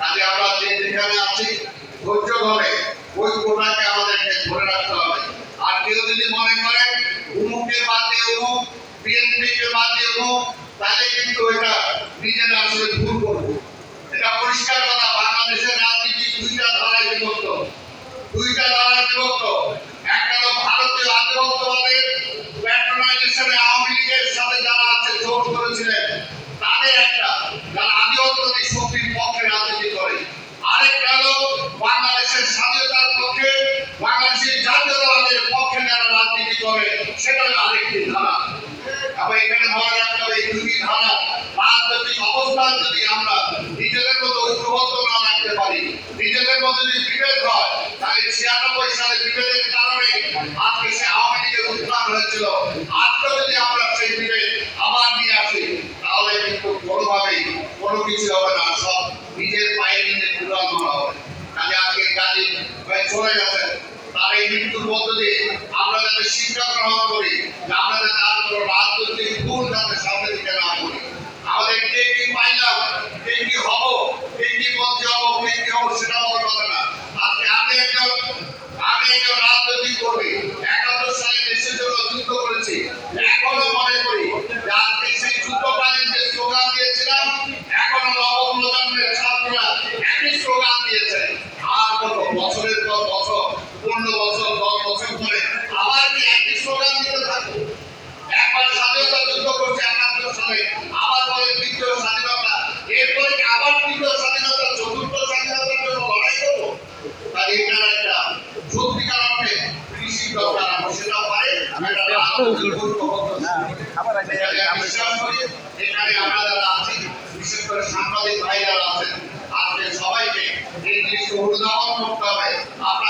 কাজে আমরা যে যেখানে আছি ধৈর্য ধরে ওই কোটাকে আমাদেরকে ধরে রাখতে হবে। আর কেউ যদি মনে করেন উমুকে বাদ দিয়ে উমুক, বিএনপিকে বাদ দিয়ে উমুক, তাহলে কিন্তু এটা নিজেরা আসলে ভুল করব। এটা পরিষ্কার কথা, বাংলাদেশের রাজনীতি দুইটা ধারায় বিভক্ত। দুইটা ধারায় বিভক্ত। একটা তো ভারতীয় আধিপত্যবাদের প্যাট্রোনাইজেশনে আওয়ামী লীগের সাথে যারা আছে, জোট করেছিলেন, তাদের একটা। যারা আধিপত্যবাদী শক্তির পক্ষে সেটা ধারা। আবার এখানে মনে রাখতে হবে এই দুটি ধারা রাজনৈতিক অবস্থান যদি আমরা নিজেদের মতো ঐক্যবদ্ধ না রাখতে পারি, নিজেদের মধ্যে যদি বিভেদ হয়, তাহলে ছিয়ানব্বই সালে বিভেদের কারণে আজকে সে আওয়ামী লীগের উত্থান হয়েছিল। আজকে যদি আমরা সেই বিভেদ আবার নিয়ে আসি, তাহলে কিন্তু কোনোভাবেই কোনো কিছু হবে না, সব নিজের পায়ে নিজে তুলানো হবে। কাজে আজকে কাজে চলে গেছেন, তার এই মৃত্যুর মধ্য দিয়ে যাতে শিক্ষা গ্রহণ যে স্লোগান দিয়েছে আর কত? বছরের পর বছর পনেরো বছর দশ বছর ধরে আবার কি একই স্লোগান দিতে থাকব? একবার স্বাধীনতা যুদ্ধ করছে একাত্তর সালে আবার বলে তৃতীয় স্বাধীনতা। এরপরে আবার তৃতীয় স্বাধীনতা চতুর্থ স্বাধীনতার জন্য লড়াই করব? তাই এটার একটা সত্যিকার অর্থে কৃষি দরকার। সেটাও পারে আবার এই জিনিসকে অনুধাবন করতে